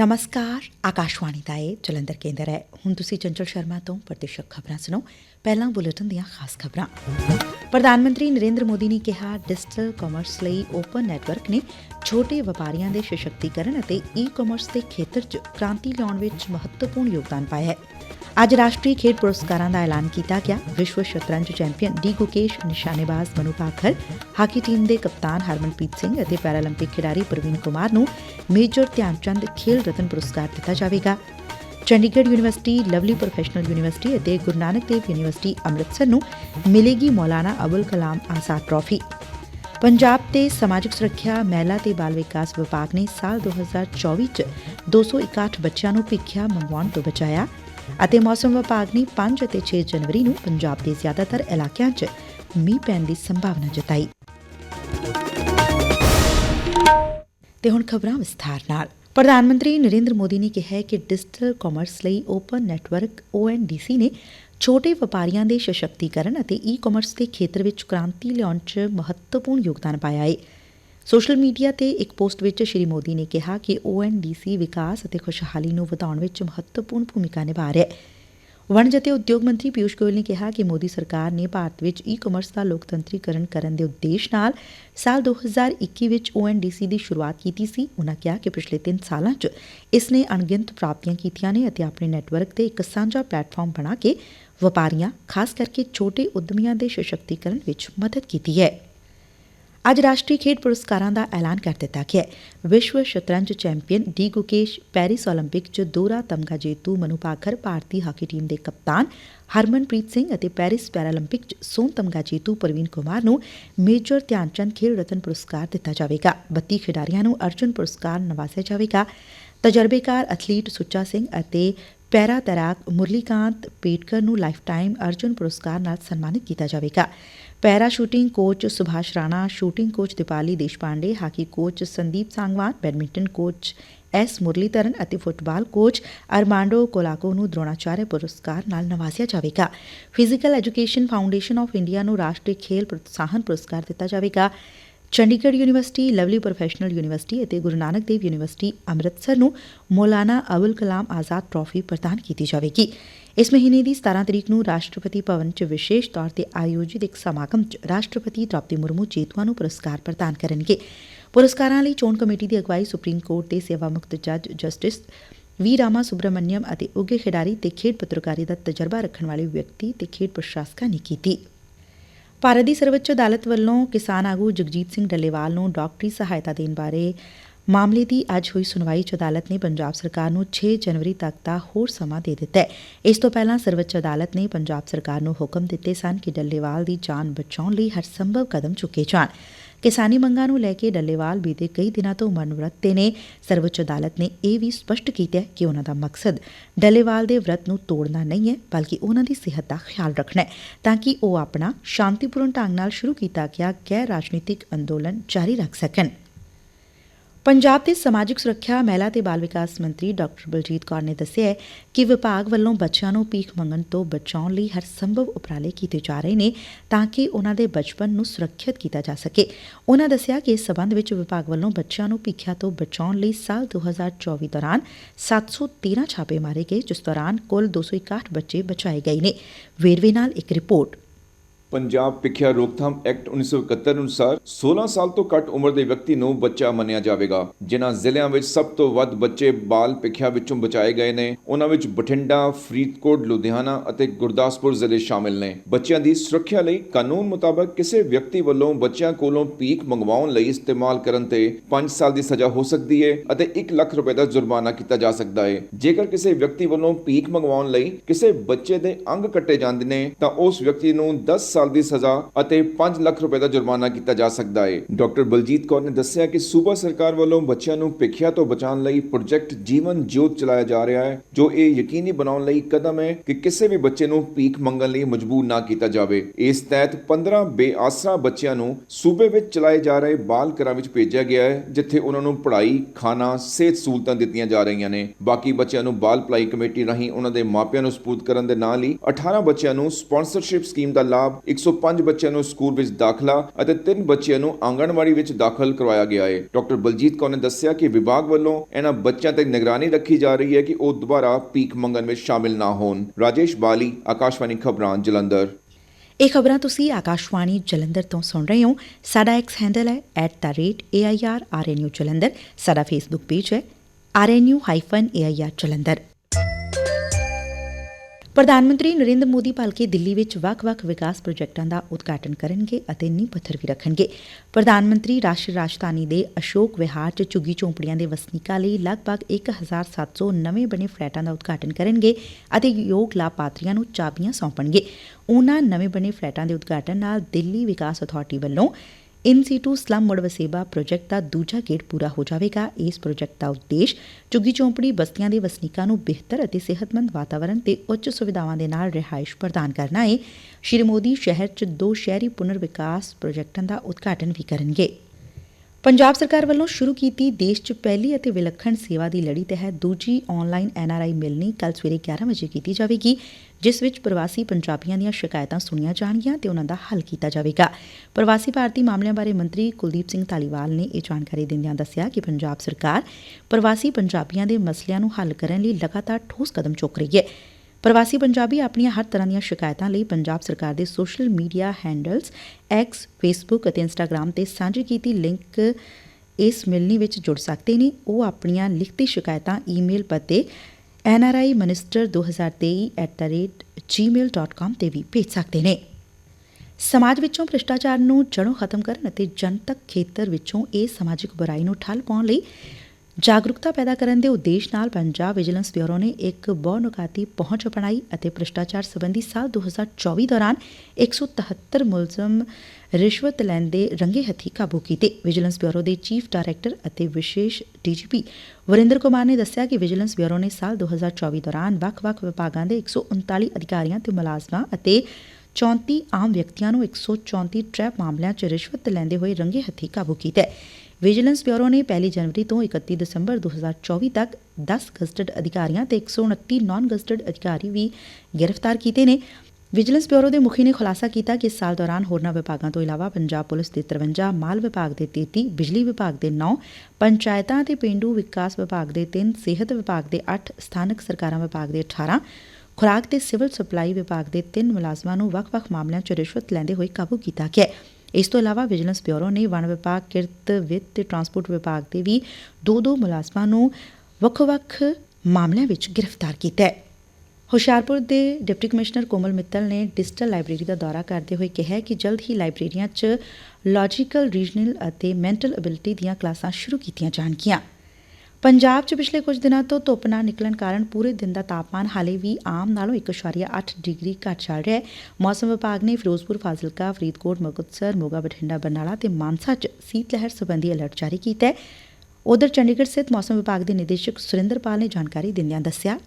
ਨਮਸਕਾਰ ਆਕਾਸ਼ਵਾਣੀ ਦਾ ਇਹ ਜਲੰਧਰ ਕੇਂਦਰ ਹੈ ਹੁਣ ਤੁਸੀਂ ਚੰਚਲ ਸ਼ਰਮਾ ਤੋਂ ਪ੍ਰਦੇਸ਼ਕ ਖਬਰਾਂ ਸੁਣੋ ਪਹਿਲਾਂ ਬੁਲੇਟਿਨ ਦੀਆਂ ਖਾਸ ਖਬਰਾਂ। ਪ੍ਰਧਾਨ ਮੰਤਰੀ ਨਰਿੰਦਰ ਮੋਦੀ ਨੇ ਕਿਹਾ, ਡਿਜੀਟਲ ਕਾਮਰਸ ਲਈ ਓਪਨ ਨੈਟਵਰਕ ਨੇ ਛੋਟੇ ਵਪਾਰੀਆਂ ਦੇ ਸਸ਼ਕਤੀਕਰਨ ਅਤੇ ਈ-ਕਾਮਰਸ ਦੇ ਖੇਤਰ 'ਚ ਕ੍ਰਾਂਤੀ ਲਿਆਉਣ ਵਿੱਚ ਮਹੱਤਵਪੂਰਨ ਯੋਗਦਾਨ ਪਾਇਆ ਹੈ। ਅੱਜ ਰਾਸ਼ਟਰੀ ਖੇਡ ਪੁਰਸਕਾਰਾਂ ਦਾ ਐਲਾਨ ਕੀਤਾ ਗਿਆ। ਵਿਸ਼ਵ ਸ਼ਤਰੰਜ ਚੈਂਪੀਅਨ ਡੀ. ਗੁਕੇਸ਼, ਨਿਸ਼ਾਨੇਬਾਜ਼ ਮਨੂ ਭਾਖਰ ਹਾਕੀ ਟੀਮ ਦੇ ਕਪਤਾਨ ਹਰਮਨਪ੍ਰੀਤ ਸਿੰਘ ਅਤੇ ਪੈਰਾਲੰਪਿਕ ਖਿਡਾਰੀ ਪ੍ਰਵੀਨ ਕੁਮਾਰ ਨੂੰ ਮੇਜਰ ਧਿਆਨਚੰਦ ਖੇਲ ਰਤਨ ਪੁਰਸਕਾਰ ਦਿੱਤਾ ਜਾਵੇਗਾ। Chandigarh university, lovely professional university ਅਤੇ ਗੁਰੂ ਨਾਨਕ ਦੇਵ ਯੂਨੀਵਰਸਿਟੀ ਅੰਮ੍ਰਿਤਸਰ ਨੂੰ ਮਿਲੇਗੀ ਮੌਲਾਨਾ ਅਬੁਲ ਕਲਾਮ ਆਜ਼ਾਦ ਟਰਾਫੀ ਪੰਜਾਬ ਤੇ ਸਮਾਜਿਕ ਸੁਰੱਖਿਆ, ਮਹਿਲਾ ਤੇ ਬਾਲ ਵਿਕਾਸ ਵਿਭਾਗ ਨੇ ਸਾਲ 2024 ਚ 261 ਬੱਚਿਆਂ ਨੂੰ ਭਿੱਖਿਆ ਮੰਗਵਾਉਣ ਤੋਂ ਬਚਾਇਆ ਅਤੇ ਮੌਸਮ ਵਿਭਾਗ ਨੇ 5 ਅਤੇ 6 ਜਨਵਰੀ ਨੂੰ ਪੰਜਾਬ ਦੇ ਜ਼ਿਆਦਾਤਰ ਇਲਾਕਿਆਂ 'ਚ ਮੀਂਹ ਪੈਣ ਦੀ ਸੰਭਾਵਨਾ ਜਤਾਈ। ਤੇ ਹੁਣ ਖਬਰਾਂ ਵਿਸਥਾਰ ਨਾਲ। ਪ੍ਰਧਾਨ ਮੰਤਰੀ ਨਰਿੰਦਰ ਮੋਦੀ ਨੇ ਕਿਹਾ ਕਿ ਡਿਜੀਟਲ ਕਾਮਰਸ ਲਈ ਓਪਨ ਨੈਟਵਰਕ ONDC ਨੇ ਛੋਟੇ ਵਪਾਰੀਆਂ ਦੇ ਸਸ਼ਕਤੀਕਰਨ ਅਤੇ ਈ-ਕਾਮਰਸ ਦੇ ਖੇਤਰ ਵਿੱਚ ਕ੍ਰਾਂਤੀ ਲਿਆਉਣ 'ਚ ਮਹੱਤਵਪੂਰਨ ਯੋਗਦਾਨ ਪਾਇਆ ਹੈ ਸੋਸ਼ਲ ਮੀਡੀਆ ਤੇ ਇੱਕ ਪੋਸਟ ਵਿੱਚ ਸ਼੍ਰੀ ਮੋਦੀ ਨੇ ਕਿਹਾ ਕਿ ONDC ਵਿਕਾਸ ਅਤੇ ਖੁਸ਼ਹਾਲੀ ਨੂੰ ਵਧਾਉਣ ਵਿੱਚ ਮਹੱਤਵਪੂਰਨ ਭੂਮਿਕਾ ਨਿਭਾ ਰਿਹਾ ਹੈ। ਵਣਜ ਅਤੇ ਉਦਯੋਗ ਮੰਤਰੀ ਪਿਊਸ਼ ਗੋਇਲ ਨੇ ਕਿਹਾ ਕਿ ਮੋਦੀ ਸਰਕਾਰ ਨੇ ਭਾਰਤ ਵਿੱਚ ਈ-ਕਾਮਰਸ ਦਾ ਲੋਕਤੰਤਰੀਕਰਨ ਕਰਨ ਦੇ ਉਦੇਸ਼ ਨਾਲ ਸਾਲ 2021 ਵਿੱਚ ONDC ਦੀ ਸ਼ੁਰੂਆਤ ਕੀਤੀ ਸੀ। ਉਨ੍ਹਾਂ ਕਿਹਾ ਕਿ ਪਿਛਲੇ 3 ਸਾਲਾਂ 'ਚ ਇਸ ਨੇ ਅਣਗਿਣਤ ਪ੍ਰਾਪਤੀਆਂ ਕੀਤੀਆਂ ਨੇ ਅਤੇ ਆਪਣੇ ਨੈਟਵਰਕ ਤੇ ਇੱਕ ਸਾਂਝਾ ਪਲੇਟਫਾਰਮ ਬਣਾ ਕੇ ਵਪਾਰੀਆਂ, ਖਾਸ ਕਰਕੇ ਛੋਟੇ ਉਦਮੀਆਂ ਦੇ ਸਸ਼ਕਤੀਕਰਨ ਵਿੱਚ ਮਦਦ ਕੀਤੀ ਹੈ। ਅੱਜ ਰਾਸ਼ਟਰੀ ਖੇਡ ਪੁਰਸਕਾਰਾਂ ਦਾ ਐਲਾਨ ਕਰ ਦਿੱਤਾ ਗਿਆ ਹੈ ਵਿਸ਼ਵ ਸ਼ਤਰੰਜ ਚੈਂਪੀਅਨ ਡੀ ਗੁਕੇਸ਼ ਪੈਰਿਸ 올림픽 'ਚ ਦੋਹਰਾ ਤਮਗਾ ਜੇਤੂ ਮਨੂ ਭਾਕਰ ਭਾਰਤੀ ਹਾਕੀ ਟੀਮ ਦੇ ਕਪਤਾਨ ਹਰਮਨਪ੍ਰੀਤ ਸਿੰਘ ਅਤੇ ਪੈਰਿਸ ਪੈਰਾਲੰਪਿਕ 'ਚ ਸੋਨ ਤਮਗਾ ਜੇਤੂ ਪ੍ਰਵੀਨ ਕੁਮਾਰ ਨੂੰ ਮੇਜਰ ਧਿਆਨਚੰਦ ਖੇਲ ਰਤਨ ਪੁਰਸਕਾਰ ਦਿੱਤਾ ਜਾਵੇਗਾ 32 ਖਿਡਾਰੀਆਂ ਨੂੰ ਅਰਜੁਨ ਪੁਰਸਕਾਰ ਨਵਾਜ਼ਿਆ ਜਾਵੇਗਾ ਤਜਰਬੇਕਾਰ ਐਥਲੀਟ ਸੁੱਚਾ ਸਿੰਘ ਅਤੇ ਪੈਰਾ ਤੈਰਾਕ ਮੁਰਲੀਕਾਂਤ ਪੇਟਕਰ ਨੂੰ ਲਾਈਫ ਟਾਈਮ ਅਰਜੁਨ ਪੁਰਸਕਾਰ ਨਾਲ ਸਨਮਾਨਿਤ ਕੀਤਾ ਜਾਵੇਗਾ Para shooting coach Subhash Rana, shooting coach Deepali Deshpande, hockey coach Sandeep Sangwan, badminton coach S Muralidharan ਅਤੇ ਫੁੱਟਬਾਲ ਕੋਚ ਅਰਮਾਂਡੋ ਕੋਲਾਕੋ ਨੂੰ ਦ੍ਰੋਣਾਚਾਰਿਆ ਪੁਰਸਕਾਰ ਨਾਲ ਨਵਾਜ਼ਿਆ ਜਾਵੇਗਾ। Physical education foundation of India ਨੂੰ ਰਾਸ਼ਟਰੀ ਖੇਲ ਪ੍ਰੋਤਸਾਹਨ ਪੁਰਸਕਾਰ ਦਿੱਤਾ ਜਾਵੇਗਾ। Chandigarh university lovely professional university ਅਤੇ ਗੁਰੂ ਨਾਨਕ ਦੇਵ ਯੂਨੀਵਰਸਿਟੀ ਅੰਮ੍ਰਿਤਸਰ ਨੂੰ ਮੌਲਾਨਾ ਅਬੁਲ ਕਲਾਮ ਆਜ਼ਾਦ ਟਰਾਫੀ ਪ੍ਰਦਾਨ ਕੀਤੀ ਜਾਵੇਗੀ। ਇਸ ਮਹੀਨੇ ਦੀ 17 ਤਰੀਕ ਨੂੰ ਰਾਸ਼ਟਰਪਤੀ ਭਵਨ 'ਚ ਵਿਸ਼ੇਸ਼ ਤੌਰ ਤੇ ਆਯੋਜਿਤ ਇੱਕ ਸਮਾਗਮ 'ਚ ਰਾਸ਼ਟਰਪਤੀ ਦ੍ਰੌਪਦੀ ਮੁਰਮੂ ਜੇਤੂਆਂ ਨੂੰ ਪੁਰਸਕਾਰ ਪ੍ਰਦਾਨ ਕਰਨਗੇ। ਪੁਰਸਕਾਰਾਂ ਲਈ ਚੋਣ ਕਮੇਟੀ ਦੀ ਅਗਵਾਈ ਸੁਪਰੀਮ ਕੋਰਟ ਦੇ ਸੇਵਾ ਮੁਕਤ ਜੱਜ ਜਸਟਿਸ ਵੀ ਰਾਮਾ ਸੁਬਰਾਮਨਿਅਮ ਅਤੇ ਉੱਘੇ ਖਿਡਾਰੀ ਤੇ ਖੇਡ ਪੱਤਰਕਾਰੀ ਦਾ ਤਜਰਬਾ ਰੱਖਣ ਵਾਲੇ ਵਿਅਕਤੀ ਤੇ ਖੇਡ ਪ੍ਰਸ਼ਾਸਕਾਂ ਨੇ ਕੀਤੀ। ਭਾਰਤ ਦੀ ਸਰਵਉੱਚ ਅਦਾਲਤ ਵੱਲੋਂ ਕਿਸਾਨ ਆਗੂ ਜਗਜੀਤ ਸਿੰਘ ਡੱਲੇਵਾਲ ਨੂੰ ਡਾਕਟਰੀ ਸਹਾਇਤਾ ਦੇਣ ਬਾਰੇ ਮਾਮਲੇ ਦੀ ਅੱਜ ਹੋਈ ਸੁਣਵਾਈ 'ਚ ਅਦਾਲਤ ਨੇ ਪੰਜਾਬ ਸਰਕਾਰ ਨੂੰ 6 ਜਨਵਰੀ ਤੱਕ ਦਾ ਹੋਰ ਸਮਾਂ ਦੇ ਦਿੱਤਾ ਹੈ। ਇਸ ਤੋਂ ਪਹਿਲਾਂ ਸਰਵਉੱਚ ਅਦਾਲਤ ਨੇ ਪੰਜਾਬ ਸਰਕਾਰ ਨੂੰ ਹੁਕਮ ਦਿੱਤੇ ਸਨ ਕਿ ਡੱਲੇਵਾਲ ਦੀ ਜਾਨ ਬਚਾਉਣ ਲਈ ਹਰ ਸੰਭਵ ਕਦਮ ਚੁੱਕੇ ਜਾਣ। ਕਿਸਾਨੀ ਮੰਗਾਂ ਨੂੰ ਲੈ ਕੇ ਡੱਲੇਵਾਲ ਬੀਤੇ ਕਈ ਦਿਨਾਂ ਤੋਂ ਮਰਨ ਵਰਤ ਤੇ ਨੇ। ਸਰਵਉੱਚ ਅਦਾਲਤ ਨੇ ਇਹ ਵੀ ਸਪਸ਼ਟ ਕੀਤਾ ਕਿ ਉਹਨਾਂ ਦਾ ਮਕਸਦ ਡੱਲੇਵਾਲ ਦੇ ਵਰਤ ਨੂੰ ਤੋੜਨਾ ਨਹੀਂ ਹੈ, ਬਲਕਿ ਉਹਨਾਂ ਦੀ ਸਿਹਤ ਦਾ ਖਿਆਲ ਰੱਖਣਾ ਹੈ, ਤਾਂ ਕਿ ਉਹ ਆਪਣਾ ਸ਼ਾਂਤੀਪੂਰਨ ਢੰਗ ਨਾਲ ਸ਼ੁਰੂ ਕੀਤਾ ਗਿਆ ਗੈਰ ਰਾਜਨੀਤਿਕ ਅੰਦੋਲਨ ਜਾਰੀ ਰੱਖ ਸਕਣ। ਪੰਜਾਬ ਦੇ ਸਮਾਜਿਕ ਸੁਰੱਖਿਆ, ਮਹਿਲਾ ਤੇ ਬਾਲ ਵਿਕਾਸ ਮੰਤਰੀ ਡਾਕਟਰ ਬਲਜੀਤ ਕੌਰ ਨੇ ਦੱਸਿਆ ਕਿ ਵਿਭਾਗ ਵੱਲੋਂ ਬੱਚਿਆਂ ਨੂੰ ਭੀਖ ਮੰਗਣ ਤੋਂ ਬਚਾਉਣ ਲਈ ਹਰ ਸੰਭਵ ਉਪਰਾਲੇ ਕੀਤੇ ਜਾ ਰਹੇ ਨੇ ਤਾਂ ਕਿ ਉਹਨਾਂ ਦੇ ਬਚਪਨ ਨੂੰ ਸੁਰੱਖਿਅਤ ਕੀਤਾ ਜਾ ਸਕੇ। ਉਹਨਾਂ ਦੱਸਿਆ ਕਿ ਇਸ ਸਬੰਧ ਵਿੱਚ ਵਿਭਾਗ ਵੱਲੋਂ ਬੱਚਿਆਂ ਨੂੰ ਭੀਖਿਆ ਤੋਂ ਬਚਾਉਣ ਲਈ ਸਾਲ 2024 ਦੌਰਾਨ 713 ਛਾਪੇ ਮਾਰੇ ਗਏ, ਜਿਸ ਦੌਰਾਨ ਕੁੱਲ 261 ਬੱਚੇ ਬਚਾਏ ਗਏ ਨੇ। ਵੇਰਵੇ ਨਾਲ ਇੱਕ ਰਿਪੋਰਟ। ਪੰਜਾਬ ਭਿੱਖਿਆ ਰੋਕਥਾਮ ਐਕਟ 1971 ਅਨੁਸਾਰ 16 ਸਾਲ ਤੋਂ ਘੱਟ ਉਮਰ ਦੇ ਵਿਅਕਤੀ ਨੂੰ ਬੱਚਾ ਮੰਨਿਆ ਜਾਵੇਗਾ। ਜਿਨ੍ਹਾਂ ਜ਼ਿਲ੍ਹਿਆਂ ਵਿੱਚ ਸਭ ਤੋਂ ਵੱਧ ਬੱਚੇ ਬਾਲ ਭਿੱਖਿਆ ਵਿੱਚੋਂ ਬਚਾਏ ਗਏ ਨੇ, ਉਹਨਾਂ ਵਿੱਚ ਬਠਿੰਡਾ, ਫਰੀਦਕੋਟ, ਲੁਧਿਆਣਾ ਅਤੇ ਗੁਰਦਾਸਪੁਰ ਜ਼ਿਲ੍ਹੇ ਸ਼ਾਮਿਲ ਨੇ। ਬੱਚਿਆਂ ਦੀ ਸੁਰੱਖਿਆ ਲਈ ਕਾਨੂੰਨ ਮੁਤਾਬਕ ਕਿਸੇ ਵਿਅਕਤੀ ਵੱਲੋਂ ਬੱਚਿਆਂ ਕੋਲੋਂ ਭੀਖ ਮੰਗਵਾਉਣ ਲਈ ਇਸਤੇਮਾਲ ਕਰਨ ਤੇ 5 ਸਾਲ ਦੀ ਸਜ਼ਾ ਹੋ ਸਕਦੀ ਹੈ ਅਤੇ 1 ਲੱਖ ਰੁਪਏ ਦਾ ਜੁਰਮਾਨਾ ਕੀਤਾ ਜਾ ਸਕਦਾ ਹੈ ਜੇਕਰ ਕਿਸੇ ਵਿਅਕਤੀ ਵੱਲੋਂ ਭੀਖ ਮੰਗਵਾਉਣ ਲਈ ਕਿਸੇ ਬੱਚੇ ਦੇ ਅੰਗ ਕੱਟੇ ਜਾਂਦੇ ਨੇ, ਤਾਂ ਉਸ ਵਿਅਕਤੀ ਨੂੰ 10 ਸਾਲ ਦੀ ਸਜ਼ਾ ਅਤੇ 5 ਲੱਖ ਰੁਪਏ ਦਾ ਜੁਰਮਾਨਾ ਕੀਤਾ ਜਾ ਸਕਦਾ ਹੈ ਡਾਕਟਰ ਬਲਜੀਤ ਕੌਰ ਨੇ ਦੱਸਿਆ ਕਿ ਸੂਬਾ ਸਰਕਾਰ ਵੱਲੋਂ ਬੱਚਿਆਂ ਨੂੰ ਭਿੱਖਿਆ ਤੋਂ ਬਚਾਉਣ ਲਈ ਪ੍ਰੋਜੈਕਟ ਜੀਵਨ ਜੋਤ ਚਲਾਇਆ ਜਾ ਰਿਹਾ ਹੈ, ਜੋ ਇਹ ਯਕੀਨੀ ਬਣਾਉਣ ਲਈ ਕਦਮ ਹੈ ਕਿ ਕਿਸੇ ਵੀ ਬੱਚੇ ਨੂੰ ਭੀਖ ਮੰਗਣ ਲਈ ਮਜਬੂਰ ਨਾ ਕੀਤਾ ਜਾਵੇ। ਇਸ ਤਹਿਤ 15 ਬੇਆਸਰਾ ਬੱਚਿਆਂ ਨੂੰ ਸੂਬੇ ਵਿੱਚ ਚਲਾਏ ਜਾ ਰਹੇ ਬਾਲ ਘਰਾਂ ਵਿੱਚ ਭੇਜਿਆ ਗਿਆ ਹੈ, ਜਿੱਥੇ ਉਹਨਾਂ ਨੂੰ ਪੜ੍ਹਾਈ, ਖਾਣਾ, ਸਿਹਤ ਸਹੂਲਤਾਂ ਦਿੱਤੀਆਂ ਜਾ ਰਹੀਆਂ ਨੇ। ਬਾਕੀ ਬੱਚਿਆਂ ਨੂੰ ਬਾਲ ਭਲਾਈ ਕਮੇਟੀ ਰਾਹੀਂ ਉਹਨਾਂ ਦੇ ਮਾਪਿਆਂ ਨੂੰ ਸਪੂਤ ਕਰਨ ਦੇ ਨਾਲ ਹੀ 18 ਬੱਚਿਆਂ ਨੂੰ ਸਪਾਂਸਰਸ਼ਿਪ ਸਕੀਮ ਦਾ ਲਾਭ 105 ਬੱਚਿਆਂ ਨੂੰ ਸਕੂਲ ਵਿੱਚ ਦਾਖਲਾ ਅਤੇ 3 ਬੱਚਿਆਂ ਨੂੰ ਆਂਗਣਵਾੜੀ ਵਿੱਚ ਦਾਖਲ ਕਰਵਾਇਆ ਗਿਆ ਹੈ। ਡਾਕਟਰ ਬਲਜੀਤ ਕੌਰ ਨੇ ਦੱਸਿਆ ਕਿ ਵਿਭਾਗ ਵੱਲੋਂ ਇਹਨਾਂ ਬੱਚਿਆਂ ਤੇ ਨਿਗਰਾਨੀ ਰੱਖੀ ਜਾ ਰਹੀ ਹੈ ਕਿ ਉਹ ਦੁਬਾਰਾ ਭੀਖ ਮੰਗਣ ਵਿੱਚ ਸ਼ਾਮਿਲ ਨਾ ਹੋਣ। ਰਾਜੇਸ਼ ਬਾਲੀ, ਆਕਾਸ਼ਵਾਣੀ ਖਬਰਾਂ, ਜਲੰਧਰ। ਇਹ ਖਬਰਾਂ ਤੁਸੀਂ ਆਕਾਸ਼ਵਾਣੀ ਜਲੰਧਰ ਤੋਂ ਸੁਣ ਰਹੇ ਹੋ। ਸਾਡਾ ਐਕਸ ਹੈਂਡਲ ਹੈ @airrnu ਜਲੰਧਰ। ਸਾਡਾ ਫੇਸਬੁੱਕ ਪੇਜ ਹੈ rnu-air ਜਲੰਧਰ। ਪ੍ਰਧਾਨ ਮੰਤਰੀ ਨਰਿੰਦਰ ਮੋਦੀ ਭਲਕੇ ਦਿੱਲੀ ਵਿੱਚ ਵੱਖ-ਵੱਖ ਵਿਕਾਸ ਪ੍ਰੋਜੈਕਟਾਂ ਦਾ ਉਦਘਾਟਨ ਕਰਨਗੇ ਅਤੇ ਨੀਂਹ ਪੱਥਰ ਵੀ ਰੱਖਣਗੇ। ਪ੍ਰਧਾਨ ਮੰਤਰੀ ਰਾਸ਼ਟਰੀ ਰਾਜਧਾਨੀ ਦੇ ਅਸ਼ੋਕ ਵਿਹਾਰ 'ਚ ਝੁੱਗੀ ਝੌਂਪੜੀਆਂ ਦੇ ਵਸਨੀਕਾਂ ਲਈ ਲਗਭਗ 1700 ਨਵੇਂ ਬਣੇ ਫਲੈਟਾਂ ਦਾ ਉਦਘਾਟਨ ਕਰਨਗੇ ਅਤੇ ਯੋਗ ਲਾਭਪਾਤਰੀਆਂ ਨੂੰ ਚਾਬੀਆਂ ਸੌਂਪਣਗੇ। ਉਹਨਾਂ ਨਵੇਂ ਬਣੇ ਫਲੈਟਾਂ ਦੇ ਉਦਘਾਟਨ ਨਾਲ ਦਿੱਲੀ ਵਿਕਾਸ ਅਥਾਰਟੀ ਵੱਲੋਂ ਇਨ ਸੀਟੂ ਸਲਮ ਮੁੜ ਵਸੇਬਾ ਪ੍ਰੋਜੈਕਟ ਦਾ ਦੂਜਾ ਗੇੜ ਪੂਰਾ ਹੋ ਜਾਵੇਗਾ। ਇਸ ਪ੍ਰੋਜੈਕਟ ਦਾ ਉਦੇਸ਼ ਝੁੱਗੀ ਝੌਂਪੜੀ ਬਸਤੀਆਂ ਦੇ ਵਸਨੀਕਾਂ ਨੂੰ ਬਿਹਤਰ ਅਤੇ ਸਿਹਤਮੰਦ ਵਾਤਾਵਰਣ ਤੇ ਉੱਚ ਸੁਵਿਧਾਵਾਂ ਦੇ ਨਾਲ ਰਿਹਾਇਸ਼ ਪ੍ਰਦਾਨ ਕਰਨਾ ਹੈ ਸ਼੍ਰੀ ਮੋਦੀ ਸ਼ਹਿਰ 'ਚ ਦੋ ਸ਼ਹਿਰੀ ਪੁਨਰ ਵਿਕਾਸ ਪ੍ਰੋਜੈਕਟਾਂ ਦਾ ਉਦਘਾਟਨ ਵੀ ਕਰਨਗੇ। ਪੰਜਾਬ ਸਰਕਾਰ ਵੱਲੋਂ ਸ਼ੁਰੂ ਕੀਤੀ ਦੇਸ਼ 'ਚ ਪਹਿਲੀ ਅਤੇ ਵਿਲੱਖਣ ਸੇਵਾ ਦੀ ਲੜੀ ਤਹਿਤ ਦੂਜੀ ਆਨਲਾਈਨ ਐਨਆਰਆਈ ਮਿਲਣੀ ਕੱਲ ਸਵੇਰੇ 11 ਵਜੇ ਕੀਤੀ ਜਾਵੇਗੀ, ਜਿਸ ਵਿੱਚ ਪ੍ਰਵਾਸੀ ਪੰਜਾਬੀਆਂ ਦੀਆਂ ਸ਼ਿਕਾਇਤਾਂ ਸੁਣੀਆਂ ਜਾਣਗੀਆਂ ਤੇ ਉਹਨਾਂ ਦਾ ਹੱਲ ਕੀਤਾ ਜਾਵੇਗਾ। ਪ੍ਰਵਾਸੀ ਭਾਰਤੀ ਮਾਮਲਿਆਂ ਬਾਰੇ ਮੰਤਰੀ ਕੁਲਦੀਪ ਸਿੰਘ ਧਾਲੀਵਾਲ ਨੇ ਇਹ ਜਾਣਕਾਰੀ ਦਿੰਦਿਆਂ ਦੱਸਿਆ ਕਿ ਪੰਜਾਬ ਸਰਕਾਰ ਪ੍ਰਵਾਸੀ ਪੰਜਾਬੀਆਂ ਦੇ ਮਸਲਿਆਂ ਨੂੰ ਹੱਲ ਕਰਨ ਲਈ ਲਗਾਤਾਰ ਠੋਸ ਕਦਮ ਚੁੱਕ ਰਹੀ ਹੈ। ਪ੍ਰਵਾਸੀ ਪੰਜਾਬੀ ਆਪਣੀਆਂ ਹਰ ਤਰ੍ਹਾਂ ਦੀਆਂ ਸ਼ਿਕਾਇਤਾਂ ਲਈ ਪੰਜਾਬ ਸਰਕਾਰ ਦੇ social media handles X Facebook ਅਤੇ ਇੰਸਟਾਗ੍ਰam ਤੇ ਸਾਂਝੀ ਕੀਤੀ ਲਿੰਕ ਇਸ ਮਿਲਣੀ ਵਿੱਚ ਜੁੜ ਸਕਦੇ ਨੇ। ਉਹ ਆਪਣੀਆਂ ਲਿਖਤੀ ਸ਼ਿਕਾਇਤਾਂ, ਈਮੇਲ ਪਤੇ nriminister2023@gmail.com ਤੇ ਵੀ ਭੇਜ ਸਕਦੇ ਨੇ। ਸਮਾਜ ਵਿੱਚੋਂ ਭ੍ਰਿਸ਼ਟਾਚਾਰ ਨੂੰ ਜੜੋਂ ਖਤਮ ਕਰਨ ਅਤੇ ਜਨਤਕ ਖੇਤਰ ਵਿੱਚੋਂ ਇਹ ਸਮਾਜਿਕ ਬੁਰਾਈ ਨੂੰ ਠੱਲ ਪਾਉਣ ਲਈ ਜਾਗਰੂਕਤਾ ਪੈਦਾ ਕਰਨ ਦੇ ਉਦੇਸ਼ ਨਾਲ ਪੰਜਾਬ ਵਿਜੀਲੈਂਸ ਬਿਊਰੋ ਨੇ ਇੱਕ ਬਹੁਨੁਕਾਤੀ ਪਹੁੰਚ ਅਪਣਾਈ ਅਤੇ ਭ੍ਰਿਸ਼ਟਾਚਾਰ ਸੰਬੰਧੀ ਸਾਲ 2024 ਦੌਰਾਨ 173 ਮੁਲਜ਼ਮ ਰਿਸ਼ਵਤ ਲੈਂਦੇ ਰੰਗੇ ਹੱਥੀ ਕਾਬੂ ਕੀਤੇ। ਵਿਜੀਲੈਂਸ ਬਿਊਰੋ ਦੇ ਚੀਫ ਡਾਇਰੈਕਟਰ ਅਤੇ ਵਿਸ਼ੇਸ਼ ਡੀਜੀਪੀ ਵਰਿੰਦਰ ਕੁਮਾਰ ਨੇ ਦੱਸਿਆ ਕਿ ਵਿਜੀਲੈਂਸ ਬਿਊਰੋ ਨੇ ਸਾਲ 2024 ਦੌਰਾਨ ਵੱਖ-ਵੱਖ ਵਿਭਾਗਾਂ ਦੇ 139 ਅਧਿਕਾਰੀਆਂ ਤੇ ਮੁਲਾਜ਼ਮਾਂ ਅਤੇ 34 ਆਮ ਵਿਅਕਤੀਆਂ ਨੂੰ 134 ਟ੍ਰੈਪ ਮਾਮਲਿਆਂ 'ਚ ਰਿਸ਼ਵਤ ਲੈਂਦੇ ਹੋਏ ਰੰਗੇ ਹੱਥੀ ਕਾਬੂ ਕੀਤਾ ਹੈ। ਵਿਜੀਲੈਂਸ ਬਿਊਰੋ ਨੇ 1 ਜਨਵਰੀ ਤੋਂ 31 ਦਸੰਬਰ 2024 ਤੱਕ 10 ਗਜ਼ਟਡ ਅਧਿਕਾਰੀਆਂ ਤੇ 129 ਨਾਨ ਗਜ਼ਟਡ ਅਧਿਕਾਰੀ ਵੀ ਗ੍ਰਿਫਤਾਰ ਕੀਤੇ ਨੇ। ਵਿਜੀਲੈਂਸ ਬਿਊਰੋ ਦੇ ਮੁਖੀ ਨੇ ਖੁਲਾਸਾ ਕੀਤਾ ਕਿ ਇਸ ਸਾਲ ਦੌਰਾਨ ਹੋਰਨਾਂ ਵਿਭਾਗਾਂ ਤੋਂ ਇਲਾਵਾ ਪੰਜਾਬ ਪੁਲਿਸ ਦੇ 53 ਮਾਲ ਵਿਭਾਗ ਦੇ 33 ਬਿਜਲੀ ਵਿਭਾਗ ਦੇ 9 ਪੰਚਾਇਤਾਂ ਤੇ ਪਿੰਡੂ ਵਿਕਾਸ ਵਿਭਾਗ ਦੇ 3 ਸਿਹਤ ਵਿਭਾਗ ਦੇ 8 ਸਥਾਨਕ ਸਰਕਾਰਾਂ ਵਿਭਾਗ ਦੇ 18 ਖੁਰਾਕ ਤੇ ਸਿਵਲ ਸਪਲਾਈ ਵਿਭਾਗ ਦੇ 3 ਮੁਲਾਜ਼ਮਾਂ ਨੂੰ ਵੱਖ-ਵੱਖ ਮਾਮਲਿਆਂ 'ਚ ਰਿਸ਼ਵਤ ਲੈਂਦੇ ਹੋਏ ਕਾਬੂ ਕੀਤਾ ਗਿਆ ਹੈ। ਇਸ ਤੋਂ ਇਲਾਵਾ ਵਿਜੀਲੈਂਸ ਬਿਊਰੋ ਨੇ ਵਣ ਵਿਭਾਗ, ਕਿਰਤ, ਵਿੱਤ ਤੇ ਟਰਾਂਸਪੋਰਟ ਵਿਭਾਗ ਦੇ ਵੀ ਦੋ-ਦੋ ਮੁਲਾਜ਼ਮਾਂ ਨੂੰ ਵੱਖ-ਵੱਖ ਮਾਮਲਿਆਂ ਵਿੱਚ ਗ੍ਰਿਫਤਾਰ ਕੀਤਾ ਹੈ। ਹੁਸ਼ਿਆਰਪੁਰ ਦੇ ਡਿਪਟੀ ਕਮਿਸ਼ਨਰ ਕੋਮਲ ਮਿੱਤਲ ਨੇ ਡਿਜੀਟਲ ਲਾਇਬ੍ਰੇਰੀ ਦਾ ਦੌਰਾ ਕਰਦੇ ਹੋਏ ਕਿਹਾ ਕਿ ਜਲਦ ਹੀ ਲਾਇਬ੍ਰੇਰੀਆਂ 'ਚ ਲੌਜੀਕਲ ਰੀਜਨਲ ਅਤੇ ਮੈਂਟਲ ਐਬਿਲਿਟੀ ਦੀਆਂ ਕਲਾਸਾਂ ਸ਼ੁਰੂ ਕੀਤੀਆਂ ਜਾਣਗੀਆਂ। ਪੰਜਾਬ 'ਚ ਪਿਛਲੇ ਕੁਝ ਦਿਨਾਂ ਤੋਂ ਧੁੱਪ ਨਾ ਨਿਕਲਣ ਕਾਰਨ ਪੂਰੇ ਦਿਨ ਦਾ ਤਾਪਮਾਨ ਹਾਲੇ ਵੀ ਆਮ ਨਾਲੋਂ 1.8 ਡਿਗਰੀ ਘੱਟ ਚੱਲ ਰਿਹਾ ਹੈ। ਮੌਸਮ ਵਿਭਾਗ ਨੇ ਫਿਰੋਜ਼ਪੁਰ, ਫਾਜ਼ਿਲਕਾ, ਫਰੀਦਕੋਟ, ਮੁਕਤਸਰ, ਮੋਗਾ, ਬਠਿੰਡਾ, ਬਰਨਾਲਾ ਤੇ ਮਾਨਸਾ 'ਚ ਸੀਤ ਲਹਿਰ ਸਬੰਧੀ ਅਲਰਟ ਜਾਰੀ ਕੀਤਾ ਹੈ। ਉਧਰ ਚੰਡੀਗੜ੍ਹ ਸਥਿਤ ਮੌਸਮ ਵਿਭਾਗ ਦੇ ਨਿਦੇਸ਼ਕ ਸੁਰਿੰਦਰਪਾਲ ਨੇ ਜਾਣਕਾਰੀ ਦਿੰਦਿਆਂ ਦੱਸਿਆ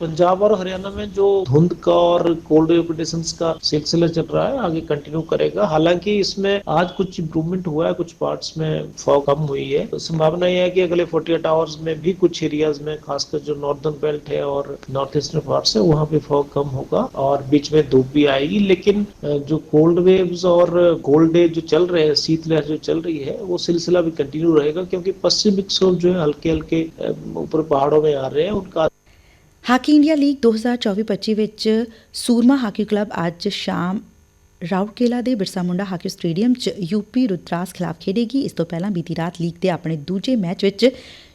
पंजाब और हरियाणा में जो धुंध का और कोल्ड वेव कंडीशंस का सिलसिला चल रहा है, आगे कंटिन्यू करेगा। हालाँकि इसमें आज कुछ इंप्रूवमेंट हुआ है, कुछ पार्ट्स में फॉग कम हुई है। तो संभावना यह है कि अगले 48 आवर्स में भी कुछ एरियाज़ में, खासकर जो नॉर्दर्न बेल्ट है और नॉर्थ ईस्टर्न पार्ट है, वहाँ पे फॉग कम होगा और बीच में धूप भी आएगी। लेकिन जो कोल्ड वेव्स और कोल्ड डे जो चल रहे हैं, शीतलहर जो चल रही है, वो सिलसिला भी कंटिन्यू रहेगा, क्योंकि पश्चिमी विक्षोभ जो है हल्के हल्के ऊपर पहाड़ों में आ रहे हैं, उनका ਹਾਕੀ ਇੰਡੀਆ ਲੀਗ 2024-25 ਵਿੱਚ ਸੂਰਮਾ ਹਾਕੀ ਕਲੱਬ ਅੱਜ ਸ਼ਾਮ ਰਾਉਰਕੇਲਾ ਦੇ ਬਿਰਸਾ ਮੁੰਡਾ ਹਾਕੀ ਸਟੇਡੀਅਮ 'ਚ ਯੂਪੀ ਰੁਦਰਾਸ ਖਿਲਾਫ ਖੇਡੇਗੀ। ਇਸ ਤੋਂ ਪਹਿਲਾਂ ਬੀਤੀ ਰਾਤ ਲੀਗ ਦੇ ਆਪਣੇ ਦੂਜੇ ਮੈਚ ਵਿੱਚ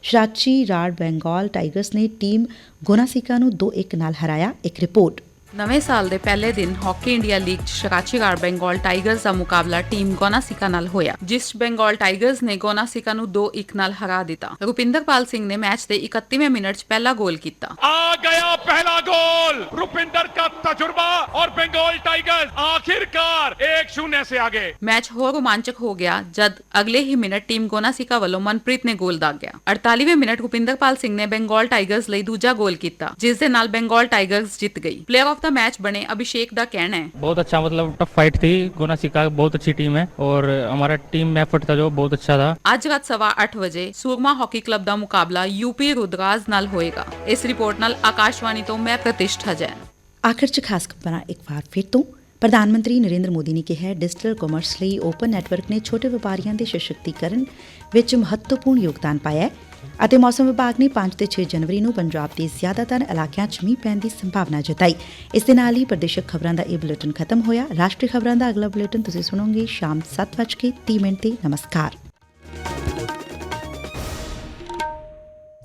ਸ਼ਰਾਚੀ ਰਾਡ ਬੰਗਾਲ ਟਾਈਗਰਸ ਨੇ ਟੀਮ ਗੋਨਾਸਿਕਾ ਨੂੰ 2-1 ਨਾਲ ਹਰਾਇਆ। ਇੱਕ ਰਿਪੋਰਟ ਨਵੇਂ ਸਾਲ ਦੇ ਪਹਿਲੇ ਦਿਨ ਹਾਕੀ ਇੰਡੀਆ ਲੀਗ 'ਚ ਸ਼ਰਾਚੀਗਰ ਬੰਗਾਲ ਟਾਈਗਰਸ ਦਾ ਮੁਕਾਬਲਾ ਟੀਮ ਗੋਨਾ ਸਿਕਾ ਨਾਲ ਹੋਇਆ ਜਿਸ ਬੰਗਾਲ ਟਾਈਗਰਸ ਨੇ ਗੋਨਾ ਸਿਕਾ ਨੂੰ 2-1 ਨਾਲ ਹਰਾ ਦਿੱਤਾ। ਰੁਪਿੰਦਰਪਾਲ ਸਿੰਘ ਨੇ ਮੈਚ ਦੇ 31ਵੇਂ ਮਿੰਟ 'ਚ ਪਹਿਲਾ ਗੋਲ ਕੀਤਾ। ਆ ਗਿਆ ਪਹਿਲਾ ਗੋਲ! ਰੁਪਿੰਦਰ ਦਾ ਤਜਰਬਾ ਔਰ ਬੰਗਾਲ ਟਾਈਗਰਸ ਆਖਿਰਕਾਰ 1-0 ਸੇ ਆਗੇ। ਮੈਚ ਹੋਰ ਰੋਮਾਂਚਕ ਹੋ ਗਿਆ ਜਦ ਅਗਲੇ ਹੀ ਮਿੰਟ ਟੀਮ ਗੋਨਾ ਸਿਕਾ ਵੱਲੋਂ ਮਨਪ੍ਰੀਤ ਨੇ ਗੋਲ ਦਾਗਿਆ 48ਵੇਂ ਮਿੰਟ ਰੁਪਿੰਦਰਪਾਲ ਸਿੰਘ ਨੇ ਬੰਗਾਲ ਟਾਈਗਰਸ ਲਈ ਦੂਜਾ ਗੋਲ ਕੀਤਾ ਜਿਸ ਦੇ ਨਾਲ ਬੰਗਾਲ ਟਾਈਗਰਸ ਜਿੱਤ ਗਈ। ਪਲੇਅਰ ਆਫ ਦਾ ਮੈਚ ਬਣੇ ਅਭਿਸ਼ੇਕ ਦਾ ਕਹਿਣਾ ਹੈ बहुत अच्छा मतलब टफ फाइट थी गोना सिक्का बहुत अच्छी टीम है और हमारा टीम एफर्ट था जो बहुत अच्छा था ਅੱਜ ਰਾਤ ਸਵਾ 8 ਵਜੇ ਸੂਰਮਾ ਹਾਕੀ ਕਲੱਬ ਦਾ ਮੁਕਾਬਲਾ ਯੂਪੀ ਰੁਦਰਾਜ ਨਾਲ ਹੋਏਗਾ ਇਸ ਰਿਪੋਰਟ ਨਾਲ ਆਕਾਸ਼ਵਾਣੀ ਤੋਂ ਮੈਂ ਪ੍ਰਤਿਸ਼ਠਾ ਜੈਨ ਆਖਰ 'ਚ ਖਾਸ ਖਬਰਾਂ ਇੱਕ ਵਾਰ ਫਿਰ ਤੋਂ ਪ੍ਰਧਾਨ ਮੰਤਰੀ ਨਰਿੰਦਰ ਮੋਦੀ ਨੇ ਕਿਹਾ ਡਿਜੀਟਲ ਕਾਮਰਸ ਲਈ ਓਪਨ ਨੈਟਵਰਕ ਨੇ ਛੋਟੇ ਵਪਾਰੀਆਂ ਦੇ ਸਸ਼ਕਤੀਕਰਨ ਵਿੱਚ ਮਹੱਤਵਪੂਰਨ ਯੋਗਦਾਨ ਪਾਇਆ ਹੈ ਅਤੇ ਮੌਸਮ ਵਿਭਾਗ ਨੇ 5 ਤੇ 6 ਜਨਵਰੀ ਨੂੰ ਪੰਜਾਬ ਦੇ ਜ਼ਿਆਦਾਤਰ ਇਲਾਕਿਆਂ 'ਚ ਮੀਂਹ ਪੈਣ ਦੀ ਸੰਭਾਵਨਾ ਜਤਾਈ। ਇਸ ਦੇ ਨਾਲ ਹੀ ਪ੍ਰਦੇਸ਼ਕ ਖਬਰਾਂ ਦਾ ਇਹ ਬੁਲੇਟਿਨ ਖਤਮ ਹੋਇਆ। ਰਾਸ਼ਟਰੀ ਖਬਰਾਂ ਦਾ ਅਗਲਾ ਬੁਲੇਟਿਨ ਤੁਸੀਂ ਸੁਣੋਗੇ ਸ਼ਾਮ 7:30 ਮਿੰਟ ਤੇ। ਨਮਸਕਾਰ।